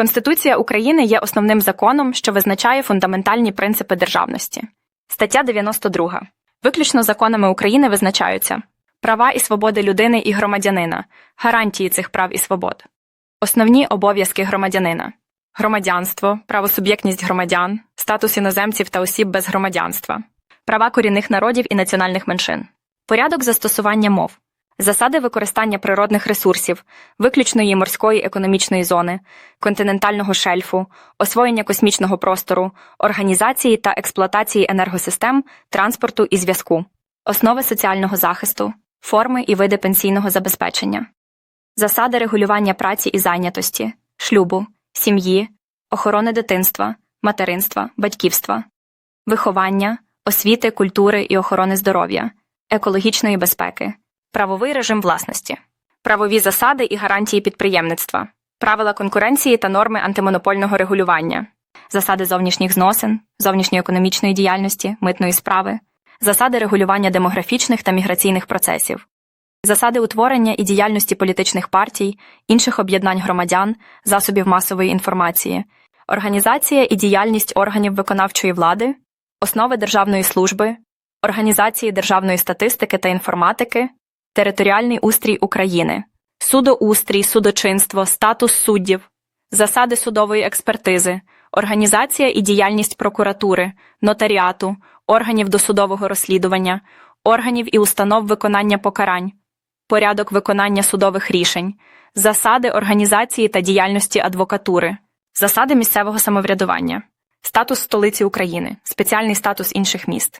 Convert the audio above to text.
Конституція України є основним законом, що визначає фундаментальні принципи державності. Стаття 92. Виключно законами України визначаються права і свободи людини і громадянина, гарантії цих прав і свобод, основні обов'язки громадянина, громадянство, правосуб'єктність громадян, статус іноземців та осіб без громадянства, права корінних народів і національних меншин, порядок застосування мов, засади використання природних ресурсів, виключної морської економічної зони, континентального шельфу, освоєння космічного простору, організації та експлуатації енергосистем, транспорту і зв'язку, основи соціального захисту, форми і види пенсійного забезпечення, засади регулювання праці і зайнятості, шлюбу, сім'ї, охорони дитинства, материнства, батьківства, виховання, освіти, культури і охорони здоров'я, екологічної безпеки, правовий режим власності, правові засади і гарантії підприємництва, правила конкуренції та норми антимонопольного регулювання, засади зовнішніх зносин, зовнішньоекономічної діяльності, митної справи, засади регулювання демографічних та міграційних процесів, засади утворення і діяльності політичних партій, інших об'єднань громадян, засобів масової інформації, організація і діяльність органів виконавчої влади, основи державної служби, організації державної статистики та інформатики, територіальний устрій України, судоустрій, судочинство, статус суддів, засади судової експертизи, організація і діяльність прокуратури, нотаріату, органів досудового розслідування, органів і установ виконання покарань, порядок виконання судових рішень, засади організації та діяльності адвокатури, засади місцевого самоврядування, статус столиці України, спеціальний статус інших міст,